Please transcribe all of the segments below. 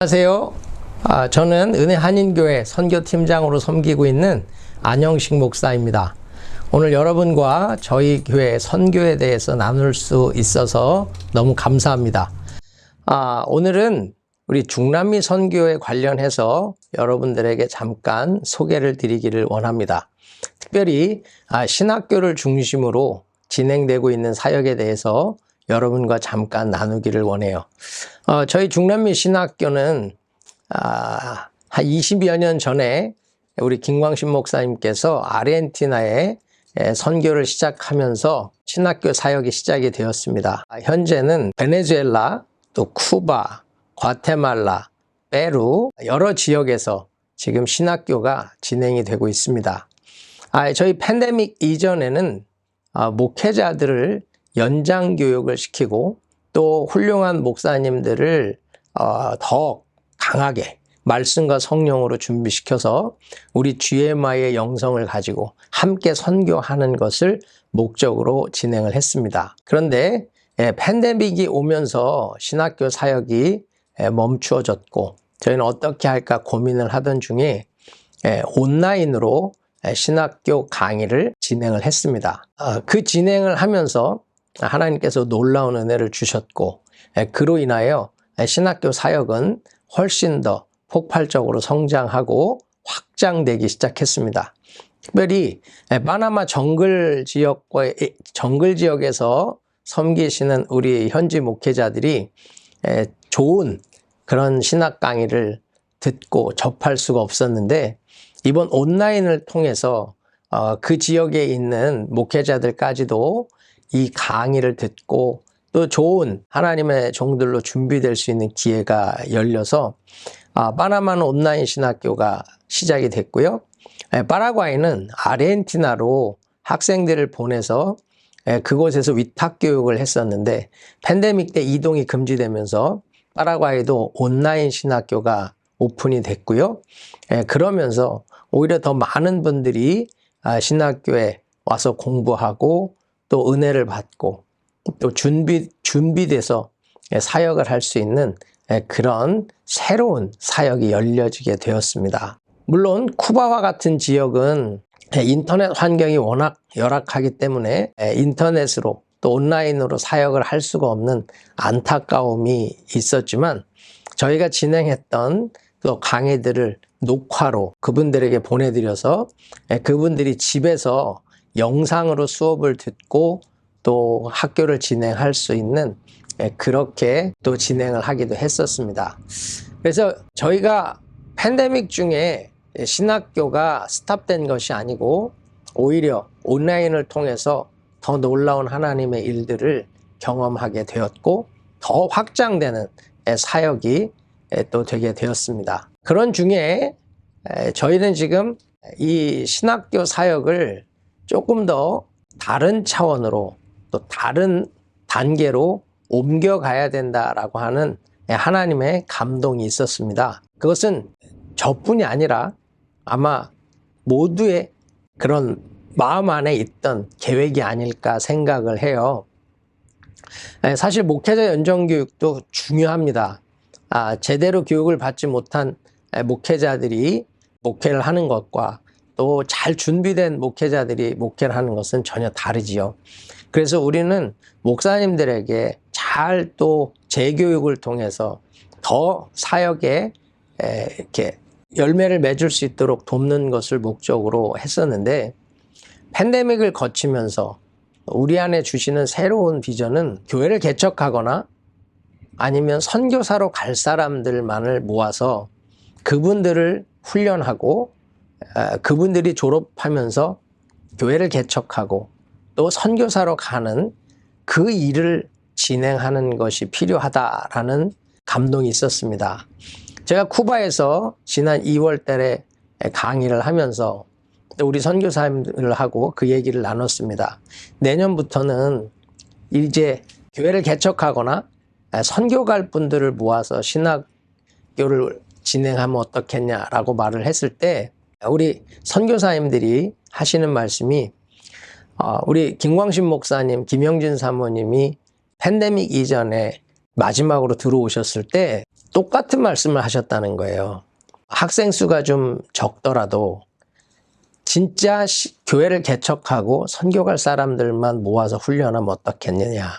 안녕하세요. 아, 저는 은혜 한인교회 선교팀장으로 섬기고 있는 안영식 목사입니다. 오늘 여러분과 저희 교회 선교에 대해서 나눌 수 있어서 너무 감사합니다. 아, 오늘은 우리 중남미 선교에 관련해서 여러분들에게 잠깐 소개를 드리기를 원합니다. 특별히 아, 신학교를 중심으로 진행되고 있는 사역에 대해서 여러분과 잠깐 나누기를 원해요. 어, 저희 중남미 신학교는 아, 한 20여 년 전에 우리 김광신 목사님께서 아르헨티나에 에, 선교를 시작하면서 신학교 사역이 시작이 되었습니다. 아, 현재는 베네수엘라, 또 쿠바, 과테말라, 페루 여러 지역에서 지금 신학교가 진행이 되고 있습니다. 아, 저희 팬데믹 이전에는 아, 목회자들을 연장 교육을 시키고 또 훌륭한 목사님들을 어, 더 강하게 말씀과 성령으로 준비시켜서 우리 GMI의 영성을 가지고 함께 선교하는 것을 목적으로 진행을 했습니다. 그런데 예, 팬데믹이 오면서 신학교 사역이 예, 멈추어졌고 저희는 어떻게 할까 고민을 하던 중에 예, 온라인으로 예, 신학교 강의를 진행을 했습니다. 어, 그 진행을 하면서 하나님께서 놀라운 은혜를 주셨고 예, 그로 인하여 예, 신학교 사역은 훨씬 더 폭발적으로 성장하고 확장되기 시작했습니다. 특별히 예, 바나마 정글 지역과 정글 지역에서 섬기시는 우리 현지 목회자들이 예, 좋은 그런 신학 강의를 듣고 접할 수가 없었는데 이번 온라인을 통해서 어, 그 지역에 있는 목회자들까지도 이 강의를 듣고 또 좋은 하나님의 종들로 준비될 수 있는 기회가 열려서 아, 파나마는 온라인 신학교가 시작이 됐고요. 에, 파라과이는 아르헨티나로 학생들을 보내서 에, 그곳에서 위탁 교육을 했었는데 팬데믹 때 이동이 금지되면서 파라과이도 온라인 신학교가 오픈이 됐고요. 에, 그러면서 오히려 더 많은 분들이 아, 신학교에 와서 공부하고 또 은혜를 받고 또 준비 준비돼서 사역을 할 수 있는 그런 새로운 사역이 열려지게 되었습니다. 물론 쿠바와 같은 지역은 인터넷 환경이 워낙 열악하기 때문에 인터넷으로 또 온라인으로 사역을 할 수가 없는 안타까움이 있었지만 저희가 진행했던 또 강의들을 녹화로 그분들에게 보내드려서 그분들이 집에서 영상으로 수업을 듣고 또 학교를 진행할 수 있는 예, 그렇게 또 진행을 하기도 했었습니다. 그래서 저희가 팬데믹 중에 신학교가 스탑된 것이 아니고 오히려 온라인을 통해서 더 놀라운 하나님의 일들을 경험하게 되었고 더 확장되는 예, 사역이 예, 또 되게 되었습니다. 그런 중에 저희는 지금 이 신학교 사역을 조금 더 다른 차원으로 또 다른 단계로 옮겨가야 된다라고 하는 하나님의 감동이 있었습니다. 그것은 저뿐이 아니라 아마 모두의 그런 마음 안에 있던 계획이 아닐까 생각을 해요. 사실 목회자 연정 교육도 중요합니다. 아, 제대로 교육을 받지 못한 목회자들이 목회를 하는 것과 또 잘 준비된 목회자들이 목회를 하는 것은 전혀 다르지요. 그래서 우리는 목사님들에게 잘 또 재교육을 통해서 더 사역에 이렇게 열매를 맺을 수 있도록 돕는 것을 목적으로 했었는데 팬데믹을 거치면서 우리 안에 주시는 새로운 비전은 교회를 개척하거나 아니면 선교사로 갈 사람들만을 모아서 그분들을 훈련하고 그분들이 졸업하면서 교회를 개척하고 또 선교사로 가는 그 일을 진행하는 것이 필요하다라는 감동이 있었습니다. 제가 쿠바에서 지난 2월 달에 강의를 하면서 우리 선교사님들하고 그 얘기를 나눴습니다. 내년부터는 이제 교회를 개척하거나 선교 갈 분들을 모아서 신학교를 진행하면 어떻겠냐라고 말을 했을 때 우리 선교사님들이 하시는 말씀이 어, 우리 김광신 목사님, 김영진 사모님이 팬데믹 이전에 마지막으로 들어오셨을 때 똑같은 말씀을 하셨다는 거예요. 학생 수가 좀 적더라도 진짜 시- 교회를 개척하고 선교 갈 사람들만 모아서 훈련하면 어떻겠느냐.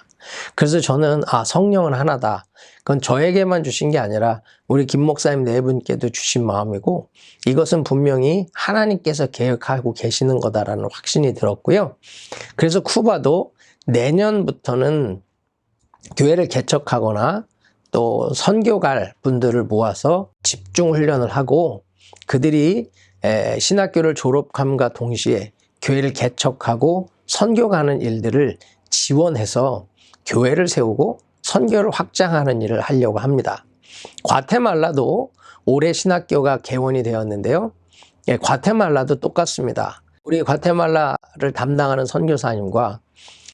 그래서 저는 아 성령은 하나다. 그건 저에게만 주신 게 아니라 우리 김 목사님 네 분께도 주신 마음이고 이것은 분명히 하나님께서 계획하고 계시는 거다라는 확신이 들었고요. 그래서 쿠바도 내년부터는 교회를 개척하거나 또 선교 갈 분들을 모아서 집중 훈련을 하고 그들이 에, 신학교를 졸업함과 동시에 교회를 개척하고 선교 가는 일들을 지원해서 교회를 세우고 선교를 확장하는 일을 하려고 합니다. 과테말라도 올해 신학교가 개원이 되었는데요. 예, 과테말라도 똑같습니다. 우리 과테말라를 담당하는 선교사님과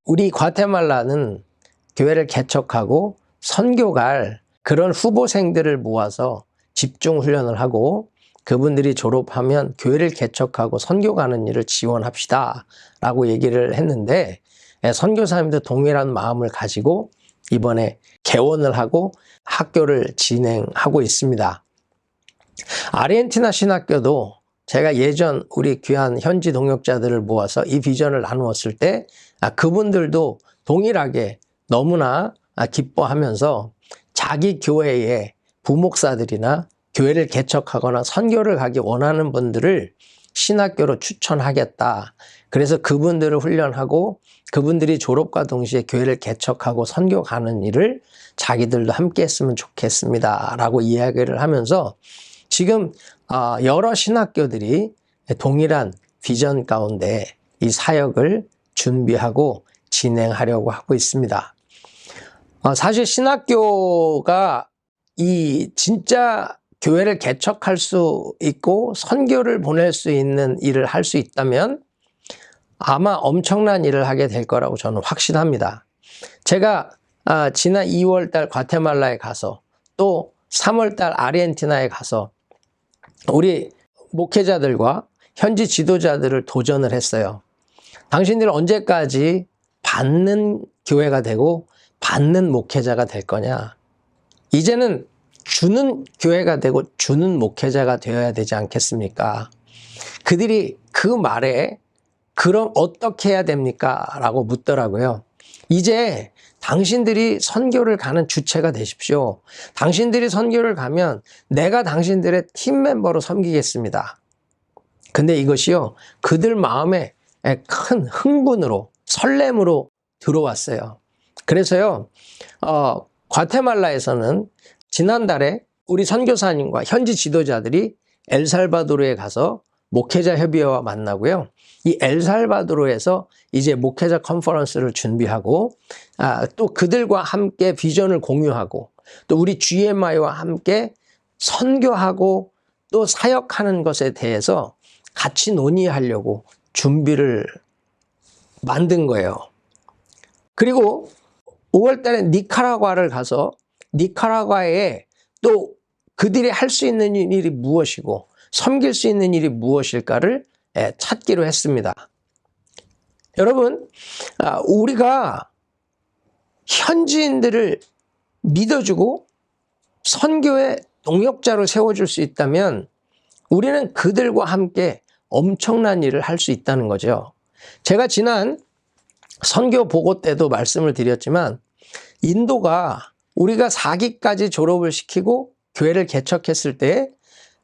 우리 과테말라는 교회를 개척하고 선교 갈 그런 후보생들을 모아서 집중 훈련을 하고 그분들이 졸업하면 교회를 개척하고 선교 가는 일을 지원합시다 라고 얘기를 했는데 예, 선교사님도 동일한 마음을 가지고 이번에 개원을 하고 학교를 진행하고 있습니다. 아르헨티나 신학교도 제가 예전 우리 귀한 현지 동역자들을 모아서 이 비전을 나누었을 때 아, 그분들도 동일하게 너무나 아, 기뻐하면서 자기 교회의 부목사들이나 교회를 개척하거나 선교를 가기 원하는 분들을 신학교로 추천하겠다. 그래서 그분들을 훈련하고 그분들이 졸업과 동시에 교회를 개척하고 선교 가는 일을 자기들도 함께 했으면 좋겠습니다. 라고 이야기를 하면서 지금 아, 여러 신학교들이 동일한 비전 가운데 이 사역을 준비하고 진행하려고 하고 있습니다. 어, 사실 신학교가 이 진짜 교회를 개척할 수 있고 선교를 보낼 수 있는 일을 할 수 있다면 아마 엄청난 일을 하게 될 거라고 저는 확신합니다. 제가 아, 지난 2월 달 과테말라에 가서 또 3월 달 아르헨티나에 가서 우리 목회자들과 현지 지도자들을 도전을 했어요. 당신들 언제까지 받는 교회가 되고 받는 목회자가 될 거냐? 이제는 주는 교회가 되고 주는 목회자가 되어야 되지 않겠습니까? 그들이 그 말에 그럼 어떻게 해야 됩니까? 라고 묻더라고요. 이제 당신들이 선교를 가는 주체가 되십시오. 당신들이 선교를 가면 내가 당신들의 팀 멤버로 섬기겠습니다. 근데 이것이요, 그들 마음에 큰 흥분으로, 설렘으로 들어왔어요. 그래서요, 어, 과테말라에서는 지난달에 우리 선교사님과 현지 지도자들이 엘살바도르에 가서 목회자 협의회와 만나고요. 이 엘살바도르에서 이제 목회자 컨퍼런스를 준비하고 아, 또 그들과 함께 비전을 공유하고 또 우리 GMI와 함께 선교하고 또 사역하는 것에 대해서 같이 논의하려고 준비를 만든 거예요. 그리고 5월 달에 니카라과를 가서 니카라과에 또 그들이 할 수 있는 일이 무엇이고 섬길 수 있는 일이 무엇일까를 예, 찾기로 했습니다. 여러분, 아, 우리가 현지인들을 믿어주고 선교의 동역자로 세워줄 수 있다면 우리는 그들과 함께 엄청난 일을 할 수 있다는 거죠. 제가 지난 선교 보고 때도 말씀을 드렸지만 인도가 우리가 4기까지 졸업을 시키고 교회를 개척했을 때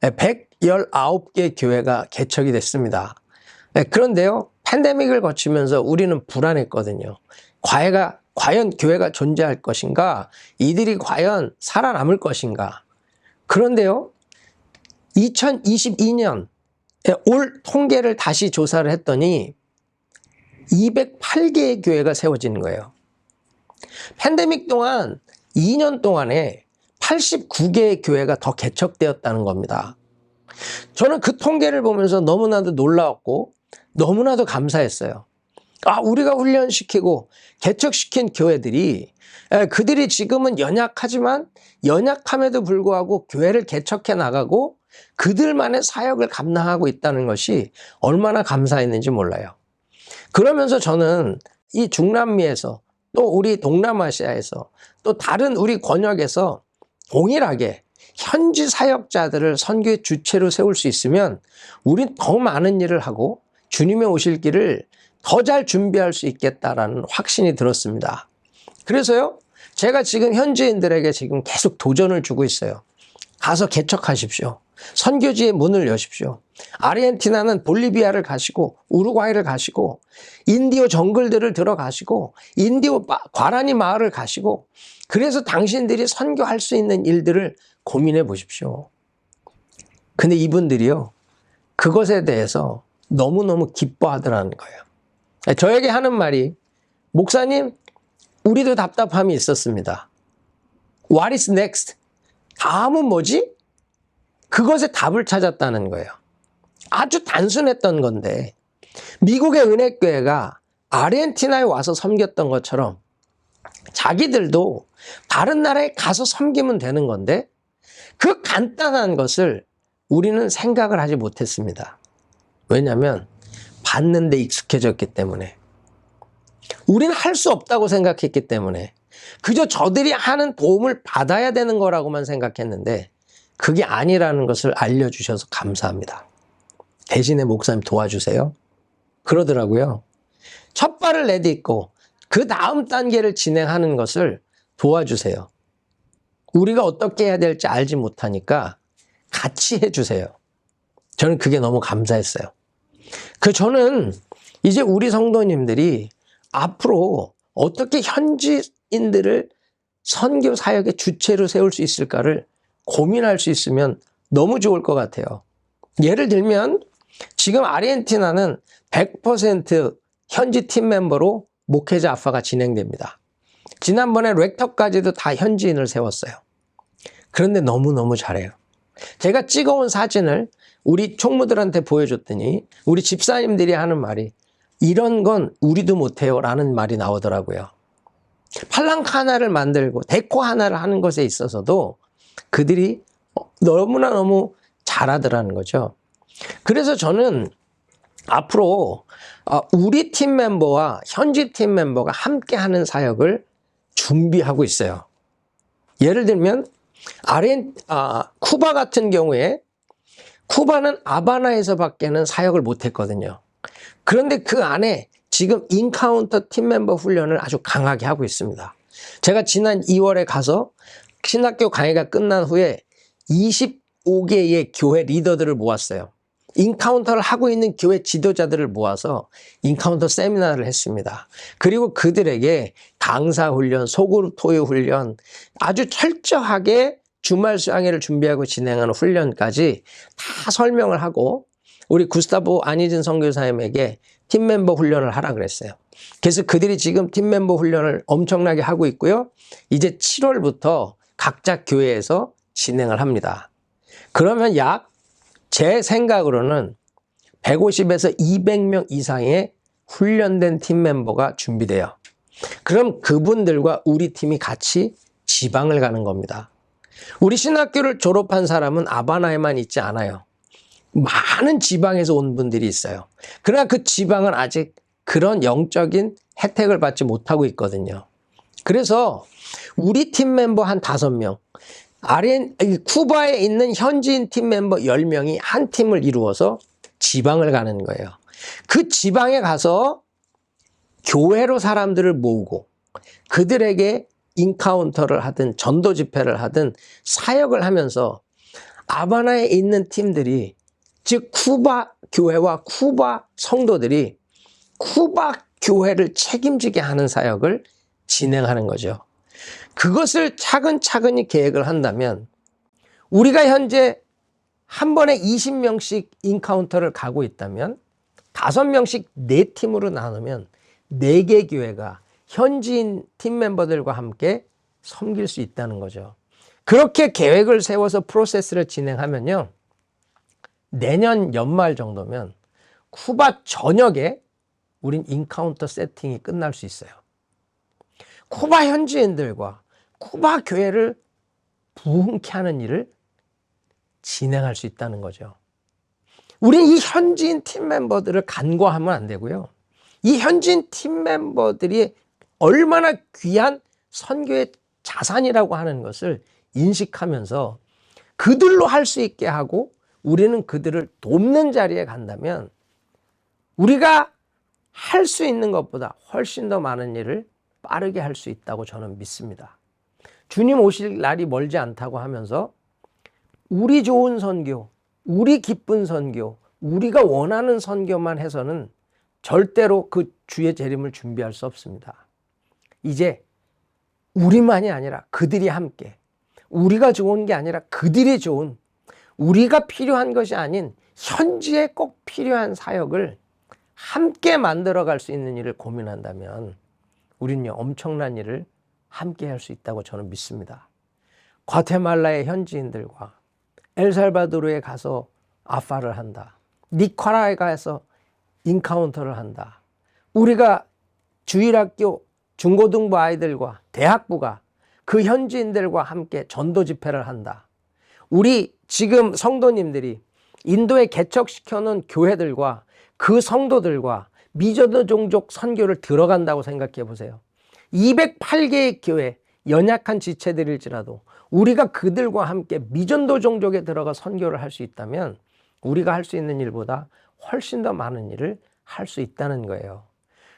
119개 교회가 개척이 됐습니다. 네, 그런데요, 팬데믹을 거치면서 우리는 불안했거든요. 과외가, 과연 교회가 존재할 것인가? 이들이 과연 살아남을 것인가? 그런데요, 2022년 올 통계를 다시 조사를 했더니 208개의 교회가 세워지는 거예요. 팬데믹 동안 2년 동안에 89개의 교회가 더 개척되었다는 겁니다. 저는 그 통계를 보면서 너무나도 놀라웠고 너무나도 감사했어요. 아, 우리가 훈련시키고 개척시킨 교회들이 에, 그들이 지금은 연약하지만 연약함에도 불구하고 교회를 개척해 나가고 그들만의 사역을 감당하고 있다는 것이 얼마나 감사했는지 몰라요. 그러면서 저는 이 중남미에서 또 우리 동남아시아에서 또 다른 우리 권역에서 동일하게 현지 사역자들을 선교의 주체로 세울 수 있으면 우린 더 많은 일을 하고 주님의 오실 길을 더 잘 준비할 수 있겠다라는 확신이 들었습니다. 그래서요, 제가 지금 현지인들에게 지금 계속 도전을 주고 있어요. 가서 개척하십시오. 선교지의 문을 여십시오. 아르헨티나는 볼리비아를 가시고 우루과이를 가시고 인디오 정글들을 들어가시고 인디오 마- 과라니 마을을 가시고 그래서 당신들이 선교할 수 있는 일들을 고민해 보십시오. 근데 이분들이요. 그것에 대해서 너무너무 기뻐하더라는 거예요. 저에게 하는 말이 목사님 우리도 답답함이 있었습니다. What is next? 다음은 뭐지? 그것에 답을 찾았다는 거예요. 아주 단순했던 건데 미국의 은혜교회가 아르헨티나에 와서 섬겼던 것처럼 자기들도 다른 나라에 가서 섬기면 되는 건데 그 간단한 것을 우리는 생각을 하지 못했습니다. 왜냐하면 받는데 익숙해졌기 때문에 우리는 할 수 없다고 생각했기 때문에 그저 저들이 하는 도움을 받아야 되는 거라고만 생각했는데 그게 아니라는 것을 알려주셔서 감사합니다. 대신에 목사님 도와주세요. 그러더라고요. 첫 발을 내딛고 그 다음 단계를 진행하는 것을 도와주세요. 우리가 어떻게 해야 될지 알지 못하니까 같이 해주세요. 저는 그게 너무 감사했어요. 그 저는 이제 우리 성도님들이 앞으로 어떻게 현지인들을 선교 사역의 주체로 세울 수 있을까를 고민할 수 있으면 너무 좋을 것 같아요. 예를 들면 지금 아르헨티나는 100% 현지 팀 멤버로 목회자 아파가 진행됩니다. 지난번에 렉터까지도 다 현지인을 세웠어요. 그런데 너무너무 잘해요. 제가 찍어온 사진을 우리 총무들한테 보여줬더니 우리 집사님들이 하는 말이 이런 건 우리도 못해요 라는 말이 나오더라고요. 팔랑카 하나를 만들고 데코 하나를 하는 것에 있어서도 그들이 너무나 너무 잘하더라는 거죠. 그래서 저는 앞으로 아, 우리 팀 멤버와 현지 팀 멤버가 함께 하는 사역을 준비하고 있어요. 예를 들면 아렌 아, 쿠바 같은 경우에 쿠바는 아바나에서 밖에는 사역을 못했거든요. 그런데 그 안에 지금 인카운터 팀 멤버 훈련을 아주 강하게 하고 있습니다. 제가 지난 2월에 가서 신학교 강의가 끝난 후에 25개의 교회 리더들을 모았어요. 인카운터를 하고 있는 교회 지도자들을 모아서 인카운터 세미나를 했습니다. 그리고 그들에게 강사 훈련, 소그룹 토요 훈련, 아주 철저하게 주말 수양회를 준비하고 진행하는 훈련까지 다 설명을 하고 우리 구스타보 안희진 선교사님에게 팀 멤버 훈련을 하라 그랬어요. 그래서 그들이 지금 팀 멤버 훈련을 엄청나게 하고 있고요. 이제 7월부터 각자 교회에서 진행을 합니다. 그러면 약 제 생각으로는 150에서 200명 이상의 훈련된 팀 멤버가 준비돼요. 그럼 그분들과 우리 팀이 같이 지방을 가는 겁니다. 우리 신학교를 졸업한 사람은 아바나에만 있지 않아요. 많은 지방에서 온 분들이 있어요. 그러나 그 지방은 아직 그런 영적인 혜택을 받지 못하고 있거든요. 그래서 우리 팀 멤버 한 다섯 명, 아렌, 쿠바에 있는 현지인 팀 멤버 10명이 한 팀을 이루어서 지방을 가는 거예요. 그 지방에 가서 교회로 사람들을 모으고 그들에게 인카운터를 하든 전도 집회를 하든 사역을 하면서 아바나에 있는 팀들이 즉 쿠바 교회와 쿠바 성도들이 쿠바 교회를 책임지게 하는 사역을 진행하는 거죠. 그것을 차근차근히 계획을 한다면 우리가 현재 한 번에 20명씩 인카운터를 가고 있다면 5명씩 네 팀으로 나누면 4개 교회가 현지인 팀 멤버들과 함께 섬길 수 있다는 거죠. 그렇게 계획을 세워서 프로세스를 진행하면요. 내년 연말 정도면 쿠바 전역에 우린 인카운터 세팅이 끝날 수 있어요. 쿠바 현지인들과 쿠바 교회를 부흥케 하는 일을 진행할 수 있다는 거죠. 우린 이 현지인 팀 멤버들을 간과하면 안 되고요. 이 현지인 팀 멤버들이 얼마나 귀한 선교의 자산이라고 하는 것을 인식하면서 그들로 할 수 있게 하고 우리는 그들을 돕는 자리에 간다면 우리가 할 수 있는 것보다 훨씬 더 많은 일을 빠르게 할 수 있다고 저는 믿습니다. 주님 오실 날이 멀지 않다고 하면서 우리 좋은 선교, 우리 기쁜 선교, 우리가 원하는 선교만 해서는 절대로 그 주의 재림을 준비할 수 없습니다. 이제 우리만이 아니라 그들이 함께 우리가 좋은 게 아니라 그들이 좋은 우리가 필요한 것이 아닌 현지에 꼭 필요한 사역을 함께 만들어 갈 수 있는 일을 고민한다면 우리는요 엄청난 일을 함께 할 수 있다고 저는 믿습니다. 과테말라의 현지인들과 엘살바도르에 가서 아파를 한다. 니카라에 가서 인카운터를 한다. 우리가 주일학교 중고등부 아이들과 대학부가 그 현지인들과 함께 전도 집회를 한다. 우리 지금 성도님들이 인도에 개척시켜 놓은 교회들과 그 성도들과 미전도 종족 선교를 들어간다고 생각해 보세요. 208개의 교회, 연약한 지체들일지라도 우리가 그들과 함께 미전도 종족에 들어가 선교를 할 수 있다면 우리가 할 수 있는 일보다 훨씬 더 많은 일을 할 수 있다는 거예요.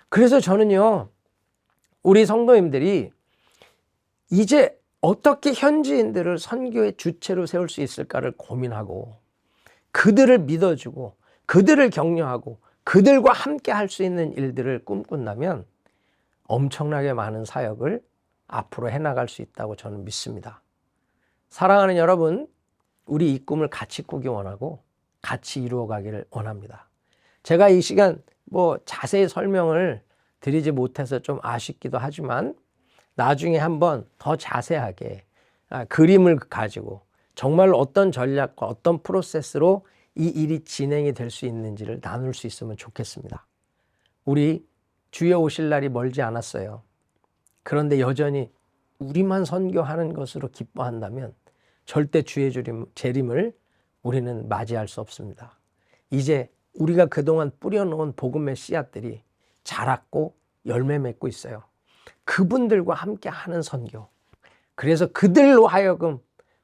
그래서 저는요, 우리 성도님들이 이제 어떻게 현지인들을 선교의 주체로 세울 수 있을까를 고민하고 그들을 믿어주고 그들을 격려하고 그들과 함께 할 수 있는 일들을 꿈꾼다면 엄청나게 많은 사역을 앞으로 해나갈 수 있다고 저는 믿습니다. 사랑하는 여러분, 우리 이 꿈을 같이 꾸기 원하고 같이 이루어 가기를 원합니다. 제가 이 시간 뭐 자세히 설명을 드리지 못해서 좀 아쉽기도 하지만 나중에 한번 더 자세하게 아, 그림을 가지고 정말 어떤 전략과 어떤 프로세스로 이 일이 진행이 될 수 있는지를 나눌 수 있으면 좋겠습니다. 우리 주여 오실 날이 멀지 않았어요. 그런데 여전히 우리만 선교하는 것으로 기뻐한다면 절대 주의 재림을 우리는 맞이할 수 없습니다. 이제 우리가 그동안 뿌려놓은 복음의 씨앗들이 자랐고 열매 맺고 있어요. 그분들과 함께 하는 선교. 그래서 그들로 하여금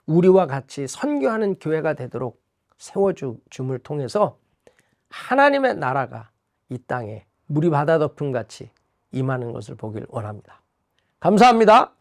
우리와 같이 선교하는 교회가 되도록 세워줌을 통해서 하나님의 나라가 이 땅에 물이 바다 덮음 같이 임하는 것을 보길 원합니다. 감사합니다.